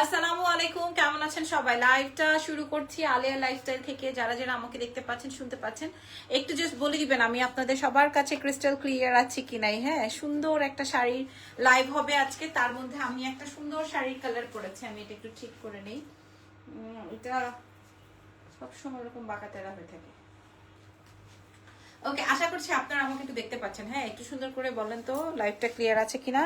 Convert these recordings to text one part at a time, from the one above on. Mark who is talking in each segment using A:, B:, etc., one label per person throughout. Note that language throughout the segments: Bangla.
A: আসসালামু আলাইকুম, কেমন আছেন সবাই? লাইভটা শুরু করছি আলিয়া লাইফস্টাইল থেকে। যারা যারা আমাকে দেখতে পাচ্ছেন, শুনতে পাচ্ছেন, একটু জাস্ট বলে দিবেন, আমি আপনাদের সবার কাছে ক্রিস্টাল ক্লিয়ার আছি কি নাই? হ্যাঁ সুন্দর একটা শাড়ির লাইভ হবে আজকে। তার মধ্যে আমি একটা সুন্দর শাড়ির কালার পরেছি। আমি এটা একটু ঠিক করে নেই। এটা সবসময় এরকম বাঁকাতেরা হয়ে থাকে। ওকে আশা করছি আপনারা আমাকে একটু দেখতে পাচ্ছেন। হ্যাঁ একটু সুন্দর করে বলেন তো লাইভটা ক্লিয়ার আছে কিনা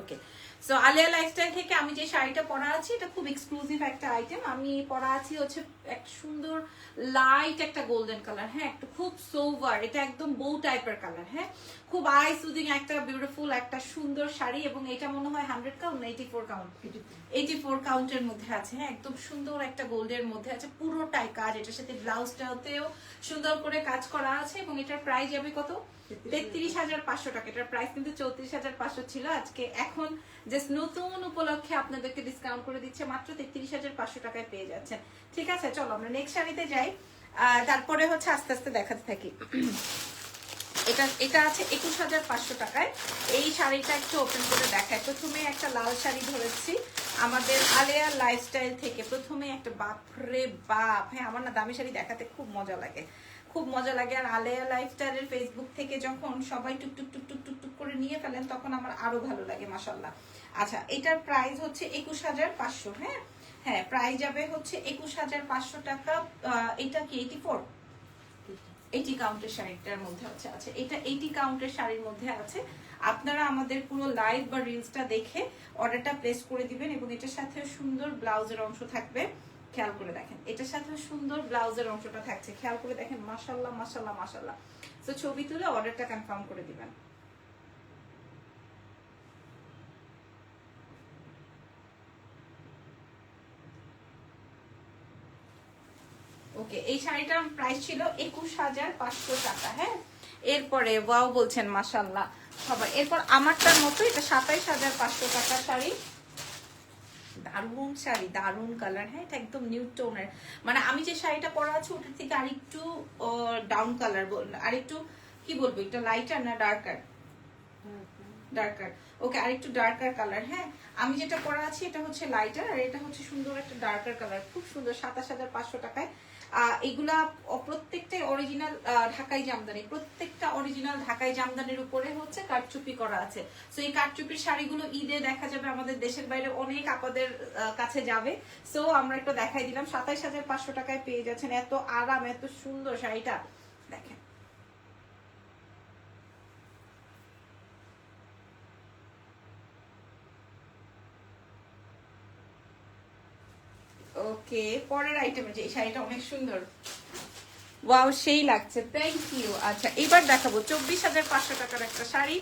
A: ওকে সো আলিয়া লাইফস্টাইল থেকে আমি যে শাড়িটা পরা আছি, এটা খুব এক্সক্লুসিভ একটা আইটেম আমি পরা আছি হচ্ছে এক সুন্দর লাইট একটা গোল্ডেন কালার হ্যাঁ একটা খুব সোভার এটা একদম বউ টাইপের কালার হ্যাঁ। খুব আই সুদিং একটা বিউটিফুল একটা সুন্দর শাড়ি এবং এটা মনে হয় hundred count eighty four count eighty four কাউন্টের মধ্যে আছে হ্যাঁ একদম সুন্দর একটা গোল্ডের মধ্যে আছে পুরোটাই কাজ এটার সাথে ব্লাউজটাতেও সুন্দর করে কাজ করা আছে এবং এটার প্রাইস যাবে কত? তেত্রিশ হাজার। পাঁচশো টাকা এটার প্রাইস কিন্তু চৌত্রিশ হাজার পাঁচশো ছিল আজকে। এখন জাস্ট নতুন উপলক্ষে আপনাদেরকে ডিসকাউন্ট করে দিচ্ছে মাত্র তেত্রিশ হাজার পাঁচশো টাকায় পেয়ে যাচ্ছেন। ঠিক আছে চলো, আমরা নেক্সট শাড়িতে যাই। তারপরে হচ্ছে আস্তে আস্তে দেখাতে থাকি। এটা এটা আছে একুশ হাজার পাঁচশো টাকায়। এই শাড়িটা একটু ওপেন করে দেখায় প্রথমে একটা লাল শাড়ি ধরেছি। আমাদের আলেয়া লাইফস্টাইল থেকে প্রথমে একটা, বাপরে বাপ! হ্যাঁ আমার না দামি শাড়ি দেখাতে খুব মজা লাগে। খুব মজা লাগে। আর আলেয়া লাইফস্টাইলের ফেসবুক থেকে যখন সবাই টুক টুক টুক টুক টুক টুক করে নিয়ে ফেলেন, তখন আমার আরও ভালো লাগে মাসাল্লাহ আচ্ছা এটার প্রাইস হচ্ছে একুশ হাজার পাঁচশো হ্যাঁ? হ্যাঁ প্রাইস যাবে হচ্ছে একুশ হাজার পাঁচশো টাকা এটা কি এইটি ফোর এইটি কাউন্টের শাড়িটার মধ্যে আছে। আচ্ছা এটা এইটি কাউন্টের শাড়ির মধ্যে আছে। আপনারা আমাদের পুরো লাইভ বা রিলসটা দেখে অর্ডারটা প্লেস করে দিবেন এবং এটার সাথে সুন্দর ব্লাউজের অংশ থাকবে। খেয়াল করে দেখেন, এটার সাথে সুন্দর ব্লাউজের অংশটা থাকছে। খেয়াল করে দেখেন মাশাল্লাহ মাশাল্লাহ মাশাল্লাহ তো ছবি তুলে অর্ডারটা কনফার্ম করে দিবেন। ওকে এই শাড়িটার প্রাইস ছিল একুশ হাজার পাঁচশো টাকা হ্যাঁ? এরপরে ওয়াও বলছেন মাসাল্লাহ সবাই এরপর আমারটার মতো এটা সাতাইশ হাজার পাঁচশো টাকার শাড়ি। দারুণ শাড়ি দারুণ কালার হ্যাঁ এটা একদম নিউ টোনের মানে আমি যে শাড়িটা পরা আছে ওটার থেকে আরেকটু ডাউন কালার আরেকটু কি বলব এটা লাইটার না ডার্কার ডার্কার ওকে, আরেকটু ডার্কার কালার হ্যাঁ? আমি যেটা পরা আছি, এটা হচ্ছে লাইটার আর এটা হচ্ছে সুন্দর একটা ডার্কার কালার খুব সুন্দর, সাতাশ হাজার পাঁচশো টাকায়। এগুলা প্রত্যেকটাই অরিজিনাল ঢাকাই জামদানি। প্রত্যেকটা অরিজিনাল ঢাকাই জামদানির উপরে হচ্ছে কারচুপি করা আছে। সো এই কারচুপির শাড়িগুলো ঈদে দেখা যাবে, আমাদের দেশের বাইরে অনেক আপাদের কাছে যাবে। সো আমরা একটু দেখাই দিলাম সাতাইশ হাজার পাঁচশো টাকায় পেয়ে যাচ্ছেন, এত আরাম, এত সুন্দর শাড়িটা দেখেন ওকে, পরের আইটেমে যে শাড়িটা অনেক সুন্দর। ওয়াও সেই লাগছে থ্যাংক ইউ আচ্ছা এবার দেখাবো, চব্বিশ হাজার পাঁচশো টাকার একটা শাড়ি।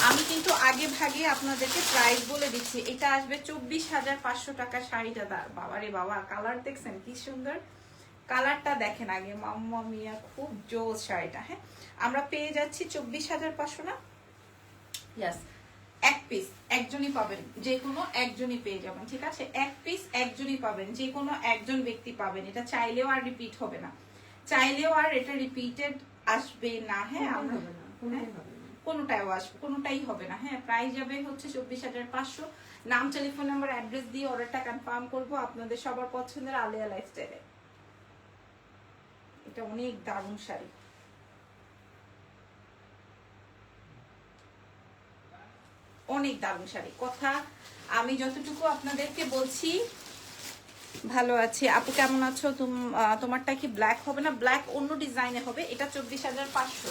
A: আমি কিন্তু আগে ভাগে আপনাদেরকে প্রাইস বলে দিচ্ছি, এটা আসবে চব্বিশ হাজার পাঁচশো টাকার শাড়িটা দা- বাবা রে বাবা কালার দেখছেন, কি সুন্দর। কালারটা দেখেন আগে, মাম্মা মিয়া, খুব জোস শাড়িটা হ্যাঁ? আমরা পেয়ে যাচ্ছি চব্বিশ হাজার পাঁচশো না? ইয়াস এক পিস একজনই পাবেন যে কোনো একজনই পেয়ে যাবেন ঠিক আছে? এক পিস একজনই পাবেন যে কোনো একজন ব্যক্তি পাবেন। এটা চাইলেও আর রিপিট হবে না। চাইলেও আর এটা রিপিটেড আসবে না হ্যাঁ? আমরা কোনোটাও আসবে কোনোটাই হবে না হ্যাঁ? প্রাইস যাবে হচ্ছে চব্বিশ হাজার পাঁচশো। নাম টেলিফোন নাম্বার অ্যাড্রেস দিয়ে অর্ডারটা কনফার্ম করব আপনাদের সবার পছন্দের আলিয়া লাইফস্টাইলে এটা অনেক দারুণ শাড়ি। অনেক দারুণ শাড়ি। কথা আমি যতটুকু আপনাদেরকে বলছি, ভালো আছি। আপু কেমন আছো? তোমারটা কি ব্ল্যাক হবে না? ব্ল্যাক অন্য ডিজাইনে হবে। এটা চব্বিশ হাজার পাঁচশো।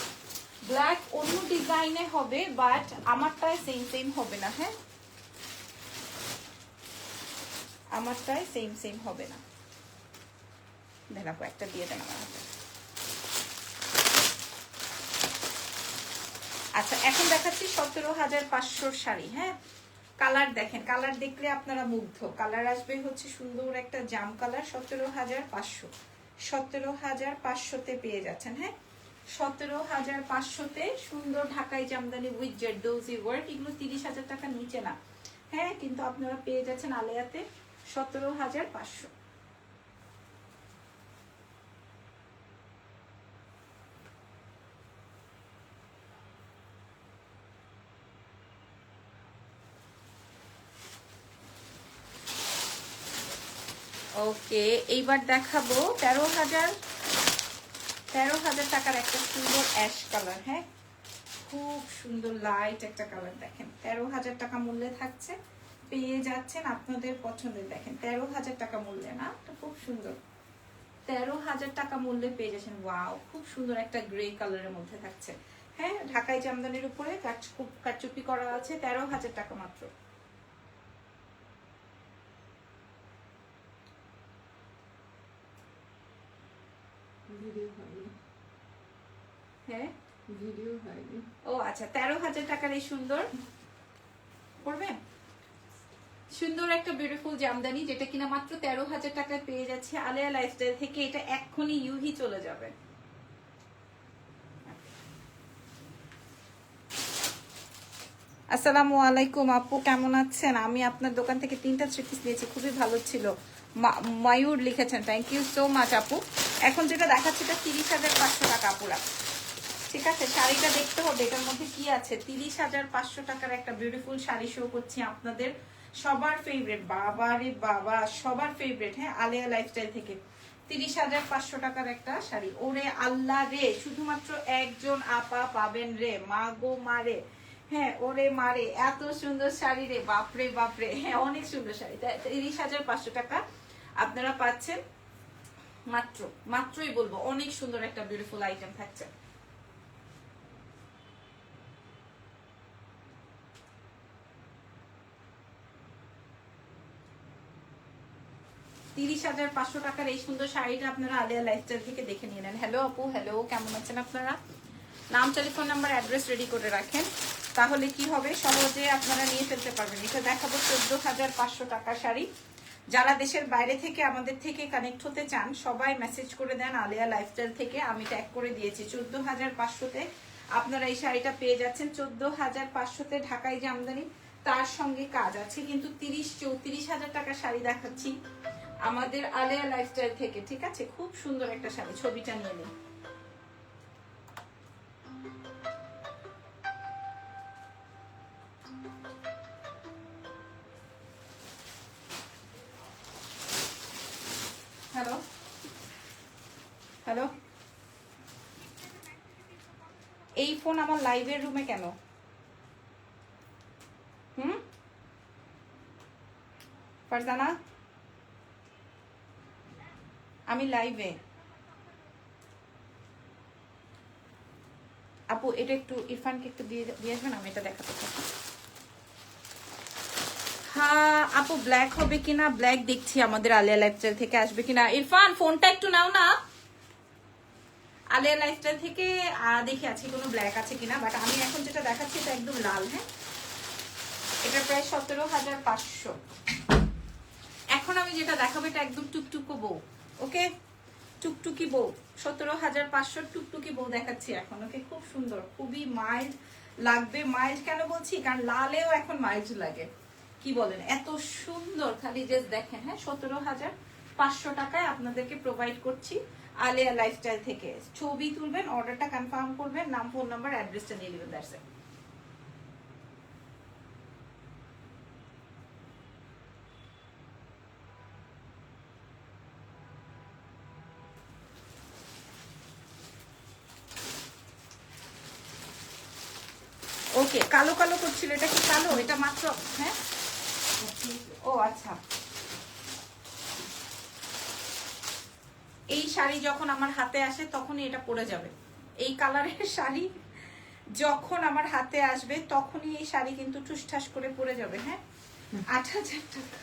A: ব্ল্যাক অন্য ডিজাইনে হবে বাট আমারটায় সেম সেম হবে না হ্যাঁ? আমারটায় সেম সেম হবে না। আপু, একটা দিয়ে দেন আমার হাতে। আচ্ছা এখন দেখাচ্ছি সতেরো হাজার পাঁচশোর শাড়ি হ্যাঁ? কালার দেখেন কালার দেখলে আপনারা মুগ্ধ। কালার আসবে হচ্ছে সুন্দর একটা জাম কালার সতেরো হাজার পাঁচশো। সতেরো হাজার পাঁচশোতে পেয়ে যাচ্ছেন হ্যাঁ? সতেরো হাজার পাঁচশোতে সুন্দর ঢাকাই জামদানি উইথ জেডোজি ওয়ার্ক এগুলো তিরিশ হাজার টাকার নিচে না। হ্যাঁ কিন্তু আপনারা পেয়ে যাচ্ছেন আলেয়াতে সতেরো হাজার পাঁচশো। ওকে এইবার দেখাবো তেরো হাজার তেরো হাজার টাকার একটা সুন্দর অ্যাশ কালার হ্যাঁ? খুব সুন্দর লাইট একটা কালার দেখেন। তেরো হাজার টাকা মূল্যে থাকছে, পেয়ে যাচ্ছেন আপনাদের পছন্দের, দেখেন, তেরো হাজার টাকা মূল্যে না? খুব সুন্দর। তেরো হাজার টাকা মূল্যে পেয়ে যাচ্ছেন ওয়াও খুব সুন্দর একটা গ্রে কালারের মধ্যে থাকছে। হ্যাঁ ঢাকাই জামদানির উপরে কাচ- কারচুপি করা আছে, তেরো হাজার টাকা মাত্র।
B: ভিডিও হয়নি।
A: হ্যাঁ?
B: ভিডিও হয়নি।
A: ও আচ্ছা তেরো হাজার টাকার এই সুন্দর। সুন্দর একটা বিউটিফুল জামদানি যেটা কিনা মাত্র তেরো হাজার টাকায় পেয়ে যাচ্ছে আলিয়া লাইফস্টাইল থেকে। এটা এক্ষুনি ইউহি চলে যাবে। আসসালামু আলাইকুম আপু কেমন আছেন? আমি আপনার দোকান থেকে তিনটা থ্রি পিস নিয়েছি খুবই ভালো ছিল। মা- ময়ূর লিখেছেন থ্যাংক ইউ সো মাচ আপু। এখন যেটা দেখাচ্ছে এটা তিরিশ হাজার পাঁচশো টাকা আপুরা ঠিক আছে? শাড়িটা দেখতে হবে, এটার মধ্যে কি আছে? তিরিশ হাজার পাঁচশো টাকার একটা বিউটিফুল শাড়ি শো করছি আপনাদের। সবার ফেভারেট বাবা রে বাবা, সবার ফেভারেট হ্যাঁ আলিয়া লাইফস্টাইল থেকে। তিরিশ হাজার পাঁচশো টাকার একটা শাড়ি। ওরে আল্লাহ রে, শুধুমাত্র একজন আপা পাবেন রে, মা গো মারে। হ্যাঁ ওরে মারে, এত সুন্দর শাড়ি রে, বাপরে বাপরে। হ্যাঁ অনেক সুন্দর শাড়ি। তিরিশ হাজার পাঁচশো টাকা আপনারা পাচ্ছেন। মাত্র, মাত্রই বলব, অনেক সুন্দর একটা বিউটিফুল আইটেম থাকছে। তিরিশ হাজার পাঁচশো টাকার এই সুন্দর শাড়িটা আপনারা আলিয়া লাইফস্টাইল থেকে দেখে নিয়ে নেন। হ্যালো আপু হ্যালো কেমন আছেন আপনারা? নাম টেলিফোন নাম্বার অ্যাড্রেস রেডি করে রাখেন। তাহলে কি হবে? সহজে আপনারা নিয়ে ফেলতে পারবেন। এটা দেখাবো চোদ্দ হাজার পাঁচশো টাকার শাড়ি। যারা দেশের বাইরে থেকে, আমাদের থেকে কানেক্ট হতে চান, সবাই মেসেজ করে দেন আলিয়া লাইফস্টাইল থেকে। আমি ট্যাগ করে দিয়েছি চোদ্দ হাজার পাঁচশোতে আপনারা এই শাড়িটা পেয়ে যাচ্ছেন চোদ্দ হাজার পাঁচশোতে ঢাকাই জামদানি। তার সঙ্গে কাজ আছে, কিন্তু তিরিশ চৌত্রিশ হাজার টাকার শাড়ি দেখাচ্ছি। আমাদের আলিয়া লাইফস্টাইল থেকে, ঠিক আছে? খুব সুন্দর একটা শাড়ি, ছবিটা নিয়ে নিন। ফোন আমার লাইভের রুমে কেন? হুম? ফারজানা? আমি লাইভে আপু, এটা একটু ইরফানকে একটু দিয়ে দিয়ে আসবেন? আমি এটা দেখাতে চাই। হ্যাঁ আপু ব্ল্যাক হবে কিনা? ব্ল্যাক দেখছি আমাদের আলিয়া লাইফস্টাইল থেকে আসবে কিনা। ইরফান ফোনটা একটু নাও না। আলিয়া লাইফস্টাইল থেকে দেখি আছে কোনো ব্ল্যাক আছে কিনা বাট আমি এখন যেটা দেখাচ্ছি এটা একদম লাল হ্যাঁ? এটা প্রায় সতেরো হাজার পাঁচশো। এখন আমি যেটা দেখাবো এটা একদম টুকটুকো বউ, ওকে? টুকটুকি বউ, সতেরো হাজার পাঁচশো টুকটুকি বউ দেখাচ্ছি এখন, ওকে? খুব সুন্দর, খুবই মাইল্ড লাগবে মাইল্ড কেন বলছি? কারণ লালেও এখন মাইল্ড লাগে। কি বলেন? এত সুন্দর, খালি জাস্ট দেখেন হ্যাঁ? সতেরো হাজার পাঁচশো টাকায় আপনাদেরকে প্রোভাইড করছি। আলিয়া লাইফস্টাইল থেকে ছবি তুলবেন অর্ডারটা কনফার্ম করবেন, নাম ফোন নাম্বার অ্যাড্রেসটা দিয়ে দেবেন দ্যাটস ইট ওকে কালো কালো করছিল, এটা কি কালো? এটা মাত্র হ্যাঁ? ও আচ্ছা এই শাড়ি যখন আমার হাতে আসে তখনই এটা পরে যাবে। এই কালারের শাড়ি যখন আমার হাতে আসবে তখনই এই শাড়ি কিন্তু ঠুসঠাস করে পরে যাবে হ্যাঁ? আট হাজার টাকা।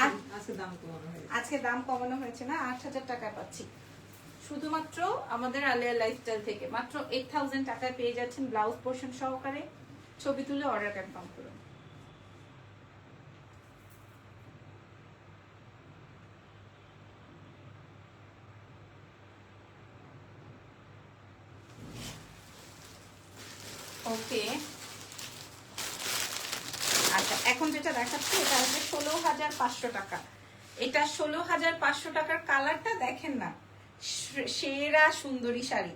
A: আর-
B: আজকে- দাম কমানো হয়েছে।
A: আজকে দাম কমানো হয়েছে না? আট হাজার টাকায় পাচ্ছি। শুধুমাত্র আমাদের আলিয়া লাইফস্টাইল থেকে। মাত্র এইট থাউজেন্ড টাকায় পেয়ে যাচ্ছেন ব্লাউজ পোর্শন সহকারে। ছবি তুলে অর্ডার কনফার্ম করুন ওকে আচ্ছা এখন যেটা দেখাচ্ছি এটা হচ্ছে ষোলো হাজার পাঁচশো টাকা এটা ষোলো হাজার পাঁচশো টাকার কালারটা দেখেন না। সেরা সুন্দরী শাড়ি।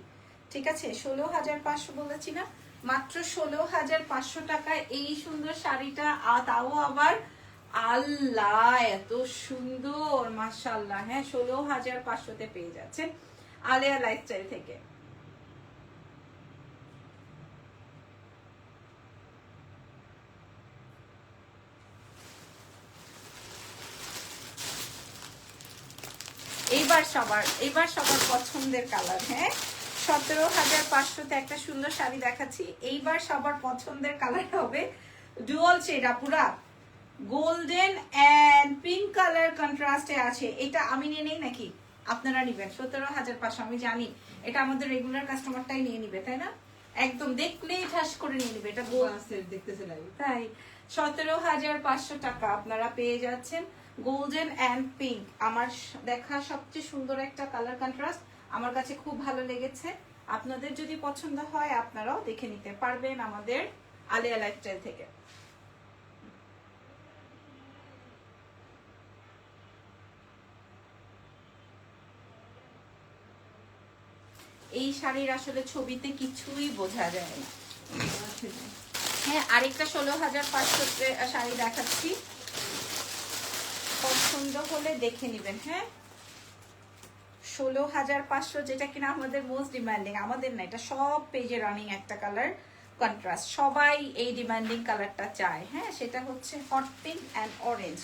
A: ঠিক আছে? ষোলো হাজার পাঁচশো বলেছি না? মাত্র ষোলো হাজার পাঁচশো টাকায় এই সুন্দর শাড়িটা তাও আবার আল্লাহ, এত সুন্দর মাসাল্লাহ হ্যাঁ ষোলো হাজার পাঁচশোতে পেয়ে যাচ্ছেন আলেয়া লাইফস্টাইল থেকে এইবার সবার এবার সবার পছন্দের কালার হ্যাঁ? সতেরো হাজার পাঁচশোতে একটা সুন্দর শাড়ি দেখাচ্ছি। এইবার সবার পছন্দের কালার হবে ডুয়াল শেড আপুরা। গোল্ডেন অ্যান্ড পিঙ্ক কালার কন্ট্রাস্টে আছে। এটা আমি নিয়ে নেই নাকি? আপনারা নিবেন। সতেরো হাজার পাঁচশো আমি জানি। এটা আমাদের রেগুলার কাস্টমারটাই নিয়ে নিবে তাই না? একদম দেখলেই ঠাস করে নিয়ে নিবে। এটা
B: দেখতেছে
A: তাই। সতেরো হাজার পাঁচশো টাকা আপনারা পেয়ে যাচ্ছেন। গোল্ডেন অ্যান্ড পিঙ্ক আমার দেখা সবচেয়ে সুন্দর একটা কালার কন্ট্রাস্ট আমার কাছে খুব ভালো লেগেছে। আপনাদের যদি পছন্দ হয়, আপনারাও দেখে নিতে পারবেন আমাদের আলিয়া লাইফস্টাইল থেকে। এই শাড়ির আসলে ছবিতে কিছুই বোঝা যায় না। হ্যাঁ আরেকটা ষোলো হাজার পাঁচশো শাড়ি দেখাচ্ছি। পছন্দ হলে দেখে নেবেন হ্যাঁ? ষোলো হাজার পাঁচশো যেটা কিনা আমাদের মোস্ট ডিমান্ডিং আমাদের না, এটা সব পেজে রানিং একটা কালার কন্ট্রাস্ট সবাই এই ডিমান্ডিং কালারটা চায় হ্যাঁ? সেটা হচ্ছে হট পিঙ্ক অ্যান্ড অরেঞ্জ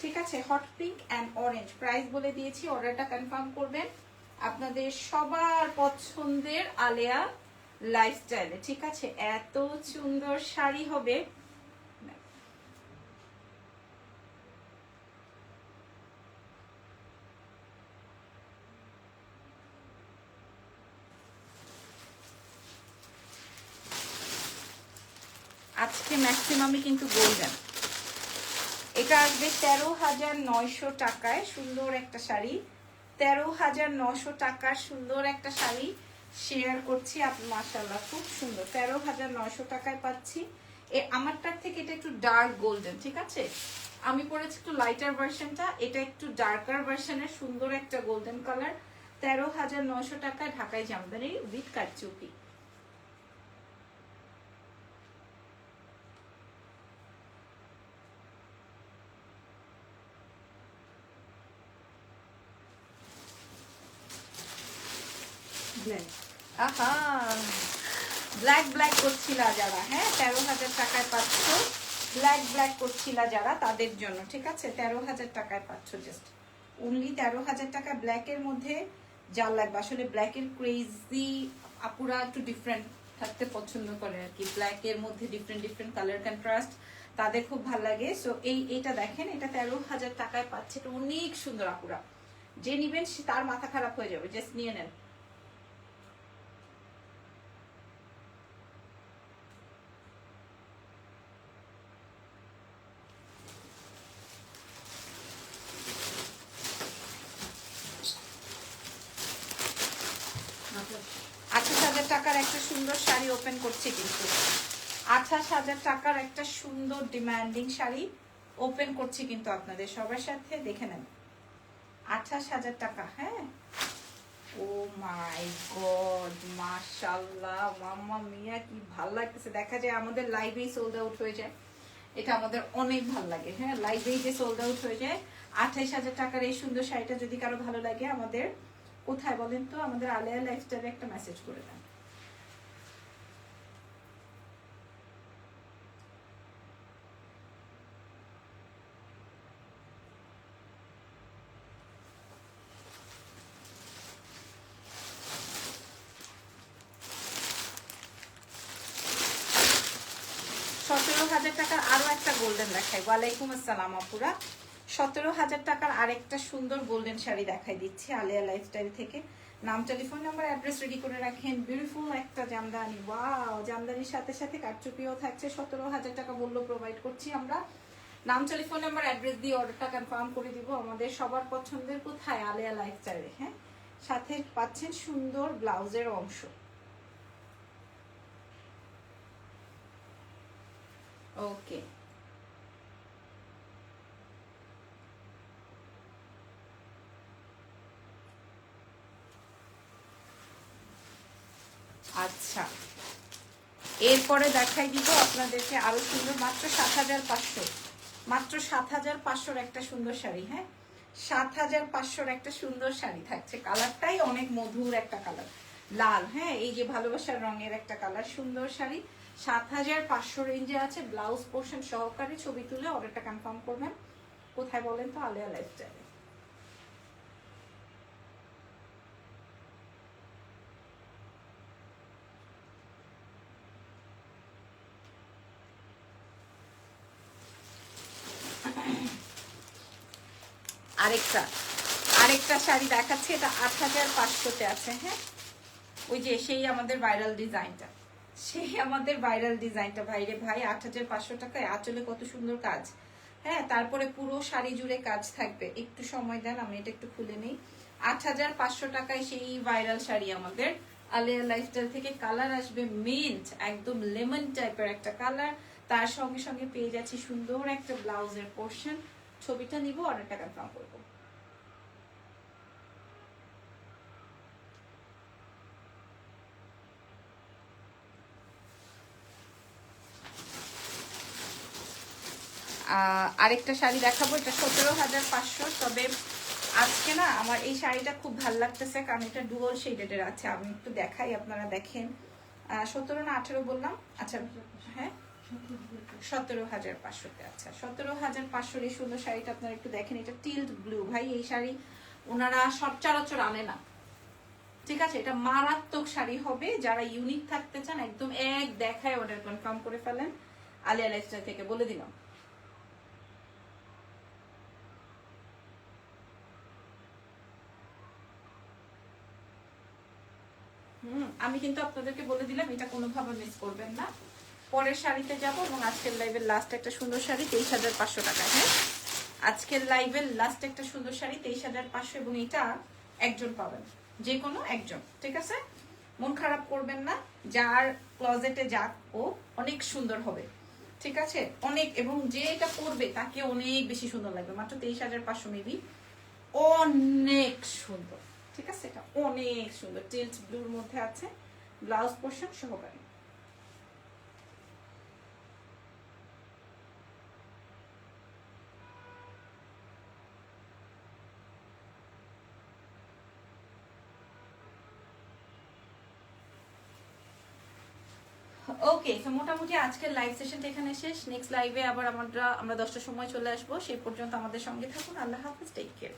A: ঠিক আছে? Hot pink and orange price বলে দিয়েছি অর্ডারটা কনফার্ম করবেন। আপনাদের সবার পছন্দের আলেয়া লাইফস্টাইলে ঠিক আছে? এত সুন্দর শাড়ি হবে আজকে ম্যাক্সিমামই কিন্তু গোল্ডেন এটা আসবে তেরো হাজার নয়শো টাকায় সুন্দর একটা শাড়ি। তেরো হাজার নশো টাকার সুন্দর একটা শাড়ি শেয়ার করছি আপনি মাসাল্লাহ খুব সুন্দর। তেরো হাজার নয়শো টাকায় পাচ্ছি। এ, আমারটার থেকে এটা একটু ডার্ক গোল্ডেন ঠিক আছে? আমি পরেছি একটু লাইটার ভার্সনটা এটা একটু ডার্কার ভার্সনের সুন্দর একটা গোল্ডেন কালার তেরো হাজার নয়শো টাকায় ঢাকায় জামদানি উইথ কারচুপি।
B: ব্ল্যাক
A: আহা! ব্ল্যাক ব্ল্যাক করছিলা যারা হ্যাঁ? তেরো হাজার টাকায় পাচ্ছ। ব্ল্যাক ব্ল্যাক করছিলা যারা, তাদের জন্য, ঠিক আছে? তেরো হাজার টাকায় পাচ্ছ জাস্ট অনলি তেরো হাজার টাকা ব্ল্যাকের মধ্যে যা লাগবে। আসলে ব্ল্যাকের ক্রেজি আপুরা একটু ডিফারেন্ট থাকতে পছন্দ করে আর কি। ব্ল্যাকের মধ্যে ডিফারেন্ট ডিফারেন্ট কালার কন্ট্রাস্ট তাদের খুব ভালো লাগে। সো এই এটা দেখেন, এটা তেরো হাজার টাকায় পাচ্ছে। এটা অনেক সুন্দর আপুরা। যে নিবেন, সে তার মাথা খারাপ হয়ে যাবে। জাস্ট নিয়ে নেন আঠাশ হাজার টাকার একটা সুন্দর শাড়ি ওপেন করছি কিন্তু। আঠাশ হাজার টাকার একটা সুন্দর ডিমান্ডিং শাড়ি ওপেন করছি কিন্তু আপনাদের সবার সাথে, দেখে নেন। আঠাশ হাজার টাকা হ্যাঁ? ও মাই গড মাশাল্লাহ মাম্মা মিয়া, কি ভালো লাগতেছে। দেখা যায় আমাদের লাইভেই সোল্ড আউট হয়ে যায়। এটা আমাদের অনেক ভালো লাগে হ্যাঁ? লাইভেই যে সোল্ড আউট হয়ে যায় আঠাইশ হাজার টাকার এই সুন্দর শাড়িটা যদি কারও ভালো লাগে আমাদের, কোথায় বলেন তো? আমাদের আলিয়া লাইফস্টাইলে একটা মেসেজ করে দেন সতেরো হাজার টাকার আরও একটা গোল্ডেন দেখাই ওয়ালাইকুম আসসালাম আপুরা। সতেরো হাজার টাকার আরেকটা সুন্দর গোল্ডেন শাড়ি দেখাই দিচ্ছি, আলিয়া লাইফস্টাইল থেকে। নাম টেলিফোন নাম্বার অ্যাড্রেস রেডি করে রাখেন। বিউটিফুল একটা জামদানি। ওয়াও জামদানির সাথে সাথে কারচুপিও থাকছে। সতেরো হাজার টাকা মূল্য প্রোভাইড করছি আমরা। নাম টেলিফোন নাম্বার অ্যাড্রেস দিয়ে অর্ডারটা কনফার্ম করে দিব আমাদের সবার পছন্দের কোথায়, আলিয়া লাইফস্টাইলে হ্যাঁ? সাথে পাচ্ছেন সুন্দর ব্লাউজের অংশ। ওকে আচ্ছা। এরপরে দেখাই দিব আপনাদেরকে আরও সুন্দর, মাত্র সাত হাজার পাঁচশো। মাত্র সাত হাজার পাঁচশোর একটা সুন্দর শাড়ি হ্যাঁ? সাত হাজার পাঁচশোর একটা সুন্দর শাড়ি থাকছে। কালারটাই অনেক মধুর একটা কালার। লাল হ্যাঁ? এই যে ভালোবাসার রঙের একটা কালার, সুন্দর শাড়ি। সাত হাজার পাঁচশো রেঞ্জে আছে ব্লাউজ পোর্শন সহকারে ছবি তুলে অর্ডারটা কনফার্ম করবেন। কোথায় বলেন তো? আলিয়া লাইফস্টাইলে আরেকটা আরেকটা শাড়ি এটা আট হাজার পাঁচশোতে আছে হ্যাঁ? ওই যে সেই আমাদের ভাইরাল ডিজাইনটা সেই আমাদের ভাইরাল ডিজাইনটা ভাইরে ভাই, আট হাজার পাঁচশো টাকায়। কত সুন্দর কাজ হ্যাঁ? তারপরে পুরো শাড়ি জুড়ে কাজ থাকবে। একটু সময় দেন, আমি এটা একটু খুলে নিই। আট হাজার পাঁচশো টাকায় সেই ভাইরাল শাড়ি আমাদের। আলিয়া লাইফস্টাইল থেকে কালার আসবে মিন্ট একদম লেমন টাইপের একটা কালার। তার সঙ্গে সঙ্গে পেয়ে যাচ্ছি সুন্দর একটা ব্লাউজের পোর্শন ছবিটা নিব অর্ডারটা কনফার্ম করব। আরেকটা শাড়ি দেখাবো, এটা সতেরো হাজার পাঁচশো। তবে আজকে না, আমার এই শাড়িটা খুব ভালো লাগতেছে, কারণ এটা ডুয়াল শেডেডের আছে। আমি একটু দেখাই, আপনারা দেখেন। সতেরো না আঠেরো বললাম? আচ্ছা সতেরো হাজার পাঁচশোতে আচ্ছা সতেরো হাজার পাঁচশোর এই সুন্দর শাড়িটা আপনারা একটু দেখেন, এটা টিল্ড ব্লু। ভাই, এই শাড়ি ওনারা সচরাচর আনে না। ঠিক আছে, এটা মারাত্মক শাড়ি হবে, যারা ইউনিক থাকতে চান, একদম এক দেখায় অর্ডার কনফার্ম করে ফেলেন। আলিয়া লাইফস্টাইল থেকে বলে দিলাম। আমি কিন্তু আপনাদেরকে বলে দিলাম, এটা কোনোভাবে মিস করবেন না। পরের শাড়িতে যাব এবং আজকের লাইভের লাস্ট একটা সুন্দর শাড়ি তেইশ হাজার পাঁচশো টাকা হ্যাঁ? আজকের লাইভের লাস্ট একটা সুন্দর শাড়ি তেইশ হাজার পাঁচশো এবং এটা একজন পাবেন, যে কোনো একজন, ঠিক আছে? মন খারাপ করবেন না, যার ক্লজেটে যাক ও অনেক সুন্দর হবে, ঠিক আছে? অনেক, এবং যে এটা পরবে তাকে অনেক বেশি সুন্দর লাগবে, মাত্র তেইশ হাজার পাঁচশো মেবি অনেক সুন্দর, ঠিক আছে? এটা অনেক সুন্দর টিল্ট ব্লুর মধ্যে আছে ব্লাউজ পোর্শন সহকারে। ওকে তো মোটামুটি আজকের লাইভ সেশনটা এখানে শেষ। নেক্সট লাইভে আবার আমরা আমরা দশটার সময় চলে আসব। সেই পর্যন্ত আমাদের সঙ্গে থাকুন। আল্লাহ হাফিজ টেক কেয়ার